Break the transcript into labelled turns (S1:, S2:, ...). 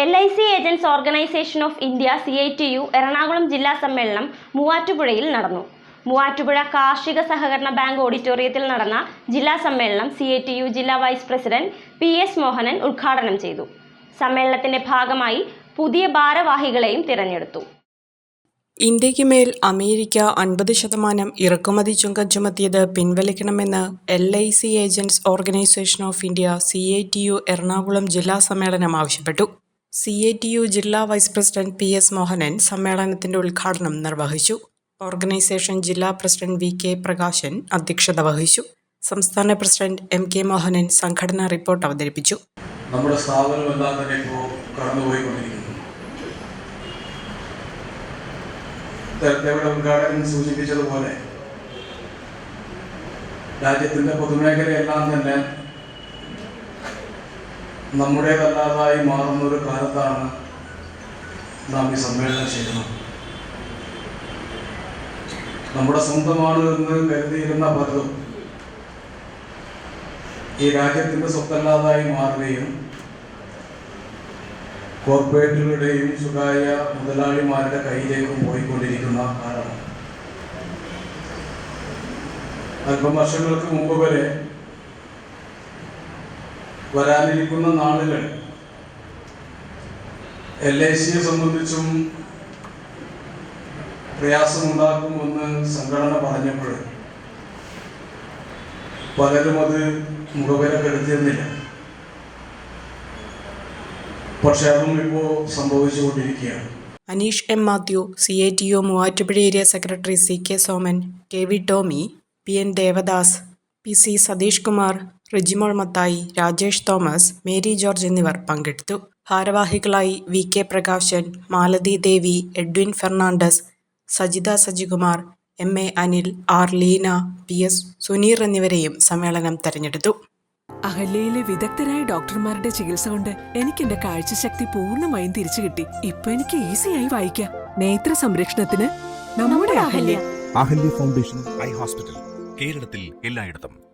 S1: L I C agents organisation of India C I T U Ernakulam ജില്ലാ സമ്മേളനം മൂവാറ്റുപുഴയിൽ നടന്നു. മൂവാറ്റുപുഴ കാർഷിക സഹകരണ ബാങ്ക് ഓഡിറ്റോറിയത്തിൽ നടന്ന ജില്ലാ സമ്മേളനം സി ഐ ടി യു ജില്ലാ vice president P S Mohanan ഉദ്ഘാടനം ചെയ്തു. സമ്മേളനത്തിന്റെ ഭാഗമായി പുതിയ ഭാരവാഹികളെയും തിരഞ്ഞെടുത്തു.
S2: ഇന്ത്യയ്ക്ക് മേൽ അമേരിക്ക അൻപത് ശതമാനം ഇറക്കുമതി ചുങ്കം ചുമത്തിയത് പിൻവലിക്കണമെന്ന് L I C agents organisation of India C I T U Ernakulam ജില്ലാ സമ്മേളനം ആവശ്യപ്പെട്ടു. സി എ ടി യു ജില്ലാ vice president P S Mohanan സമ്മേളനത്തിന്റെ ഉദ്ഘാടനം നിർവഹിച്ചു. ഓർഗനൈസേഷൻ ജില്ലാ പ്രസിഡന്റ് വി കെ പ്രകാശൻ അധ്യക്ഷത വഹിച്ചു. സംസ്ഥാന പ്രസിഡന്റ് എം കെ മോഹനൻ സംഘടനാ റിപ്പോർട്ട് അവതരിപ്പിച്ചു.
S3: നമ്മുടെ സ്ഥാപനമെല്ലാം തന്നെ ഇപ്പോൾ കടന്നുപോയിക്കൊണ്ടിരിക്കുന്നു. സൂചിപ്പിച്ചതുപോലെ രാജ്യത്തിന്റെ പൊതുമേഖലയെല്ലാം തന്നെ നമ്മുടേതല്ലാതായി മാറുന്ന ഒരു കാലത്താണ് നാം ഈ സമ്മേളനം ചെയ്യുന്നത്. നമ്മുടെ സ്വന്തമാണ് എന്ന് കരുതിയിരുന്ന പലതും ഈ രാജ്യത്തിന്റെ സ്വത്തല്ലാതായി മാറുകയും കോർപ്പറേറ്റുകളുടെയും സ്വകാര്യ മുതലാളിമാരുടെ കയ്യിലേക്കും പോയിക്കൊണ്ടിരിക്കുന്ന കാലമാണ്. അല്പം വർഷങ്ങൾക്ക് മുമ്പ് വരെ വരാനിരിക്കുന്ന നാളുകൾ. എൽ ഐ സിയെ സംബന്ധിച്ചും പ്രയാസമുണ്ടാക്കുമെന്ന് സംഘടന പറഞ്ഞപ്പോൾ പലരും അത് മുഖവിലക്കെടുത്തിരുന്നില്ല പക്ഷെ അതും ഇപ്പോൾ സംഭവിച്ചുകൊണ്ടിരിക്കുകയാണ്.
S2: Aneesh M Mathew C A T O Muvattupuzha area secretary C K Soman K V Tomy P N Devadas P C Satheesh Kumar Rijimol Mathai Rajesh Thomas Mary George എന്നിവർ പങ്കെടുത്തു. ഭാരവാഹികളായി V K Prakashan Malathi Devi Edwin Fernandez Sajitha Sajikumar M A Anil R Leena P S Suneer എന്നിവരെയും സമ്മേളനം തെരഞ്ഞെടുത്തു.
S4: അഹല്യയിലെ വിദഗ്ധരായ ഡോക്ടർമാരുടെ ചികിത്സ കൊണ്ട് എനിക്ക് എന്റെ കാഴ്ചശക്തി പൂർണമായും തിരിച്ചു കിട്ടി. ഇപ്പൊ എനിക്ക് ഈസിയായി വായിക്കാം. നേത്ര സംരക്ഷണത്തിന് നമ്മുടെ Ahalya.
S5: Ahalya foundation eye hospital
S6: കേരളത്തിൽ എല്ലായിടത്തും.